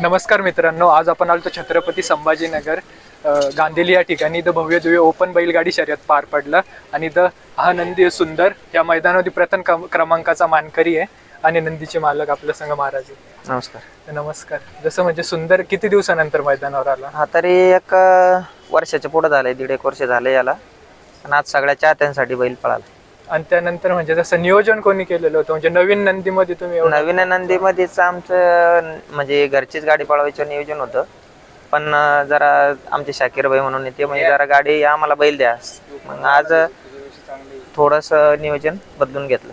नमस्कार मित्रांनो आज आपण आलो छत्रपती संभाजीनगर. गांधेली या ठिकाणी इथं भव्य दिव्य ओपन बैलगाडी शर्यत पार पडलं आणि इथं हा नंदी सुंदर या मैदानामध्ये प्रथम क्रम- क्रमांकाचा मानकरी आहे आणि नंदीचे मालक आपल्या संघ महाराज आहे. नमस्कार. नमस्कार. जसं म्हणजे सुंदर किती दिवसानंतर मैदानावर आला? हा तरी एक अं, वर्षाच्या पुढे झालंय दीड एक वर्ष झालं याला. आणि आज सगळ्या चाहत्यांसाठी बैल पळाला. आणि त्यानंतर म्हणजे जसं नियोजन कोणी केलेलं होतं म्हणजे नवीन नंदीमध्ये तुम्ही एवढं नवीन नंदीमध्येच आमचं म्हणजे घरचीच गाडी पळवायचं नियोजन होतं. पण अं, जरा आमचे शाकीर भाई म्हणून ते म्हणजे जरा गाडी आम्हाला बैल द्या. मग आज थोडस नियोजन बदलून घेतलं.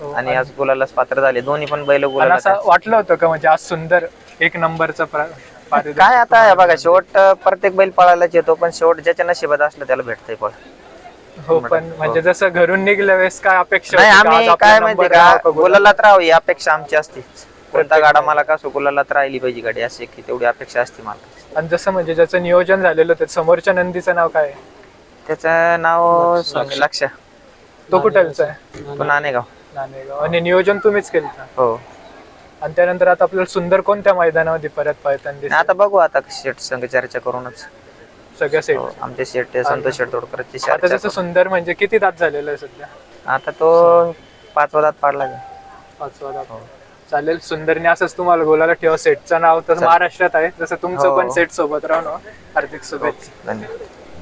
हो, आणि आज गुलालाच पात्र झाले. दोन्ही पण बैल आणि गुलाला असं वाटलं होतं का म्हणजे आज सुंदर एक नंबरचा प्रा- पारितोषिक काय आता बघा शेवट अं, प्रत्येक बैल पळायलाच येतो पण शेवट ज्याच्या नशिबात असलं त्याला भेटतंय पळ. हो पण म्हणजे जसं घरून निघल्या वेळेस काय अपेक्षा नाही होती? का? आज आम्ही आपला काय number माहिती राहावा का? गुलालात राहावं ही अपेक्षा आमची असते. कोणता गाडा मला का असो गुलालात राहिली पाहिजे गाडी अशी की तेवढी अपेक्षा असते मला आणि जसं म्हणजे ज्याचं नियोजन झालेलं होतं समोरच्या नंदीचं नाव काय आहे? त्याचं नाव सांग- लक्ष. तो कुठलचा आहे? तो नाणेगाव. नाणेगाव. आणि नियोजन तुम्हीच केलं? हो. आणि त्यानंतर आता आपल्याला सुंदर कोणत्या मैदानामध्ये परत पाहताना दिसतं? आता बघू आता शेट संघ चर्चा करूनच. सगळं सेट हो, आमचे शेट संतोष शेट तोडकरची आता चर्चा जसं सुंदर म्हणजे किती दात झालेलं आहे सध्या. आता तो पाच वदात पाडला गेला. पाचवा दात. चालेल सुंदरने असंच तुम्हाला बोलायला ठेवा. सेटचं नाव तर महाराष्ट्रात आहे. जसं तुमचं हो. पण सेट सोबत राहणं हार्दिक शुभेच्छा. धन्यवाद.